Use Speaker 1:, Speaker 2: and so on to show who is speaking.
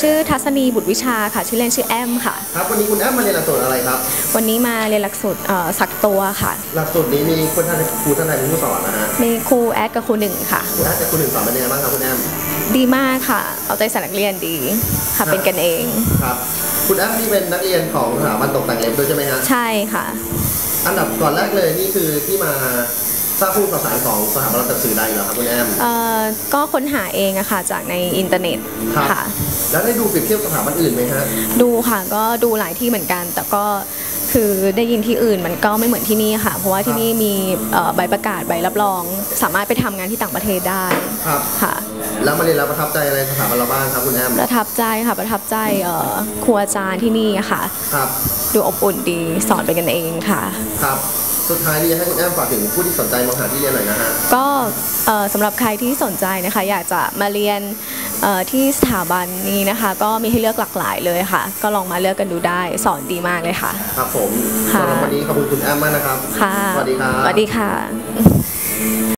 Speaker 1: ชื่อทัศนีบุตรวิชาค่ะ ชื่อเล่นชื่อแอมค่ะ
Speaker 2: ครับวันนี้คุณแอมมาเรียนหลักสูตรอะไรครับ
Speaker 1: วันนี้มาเรียนหลักสูตรเอ่อสักตัวค่ะ
Speaker 2: หลักสูตรนี้มีคุณท่านครูท่านใดเป็นผู้สอนนะฮะ
Speaker 1: มีครูแอดกับครูหนึ่งค่ะ
Speaker 2: คุณแอมกับคุณหนึ่งสอนเป็นยังไงบ้างครับคุณแอม
Speaker 1: ดีมากค่ะ เอาใจใส่นักเรียนดีค่ะเป็นกันเอง
Speaker 2: ครับ คุณแอมนี่เป็นนักเรียนของสถาบันตกแต่งเล็บด้วยใช่ไหมฮะ
Speaker 1: ใช่ค่ะ
Speaker 2: อันดับก่อนแรกเลยนี่คือที่มาทราบผู้ประสานของสถาบันรับจัดสื่อใดเหรอครับคุณแอม
Speaker 1: เอ่อ ก็ค้นหาเองอะค่ะจากในอินเทอร์เน็ต
Speaker 2: ครับ
Speaker 1: ค่ะ
Speaker 2: แล้วได้ดูเปรียบเทียบสถาบันอื่นไหมฮะ
Speaker 1: ดูค่ะก็ดูหลายที่เหมือนกัน แต่ก็คือได้ยินที่อื่นมันก็ไม่เหมือนที่นี่ค่ะ เพราะว่าที่นี่มีเอ่อใบประกาศใบรับรอง สามารถไปทำงานที่ต่างประเทศได้
Speaker 2: ครับ
Speaker 1: ค่ะ
Speaker 2: แล้วมาเรียนแล้วประทับใจอะไรสถาบันเราบ้างครับคุณแอม
Speaker 1: ประทับใจค่ะประทับใจเอ่อครูอาจารย์ที่นี่ค่ะ
Speaker 2: ครับ
Speaker 1: ดูอบอุ่นดีสอนเป็นกันเองค่ะ
Speaker 2: ครับสุดท้ายนี้ให้คุณแอมฝากถึงผู้ที่สนใจมหาที่เรียนหน่อยนะฮะ
Speaker 1: ก็เอ่อสำหรับใครที่สนใจนะคะ อยากจะมาเรียนเอ่อ ที่สถาบันนี้นะคะก็มีให้เลือกหลากหลายเลยค่ะ ก็ลองมาเลือกกันดูได้สอนดีมากเลยค่ะ
Speaker 2: ครับผม
Speaker 1: ค่ะ
Speaker 2: สำหรับวันนี้ขอบคุณคุณแอมมากนะครับ
Speaker 1: ค่ะ
Speaker 2: สวัสดีครับ
Speaker 1: สวัสดีค่ะ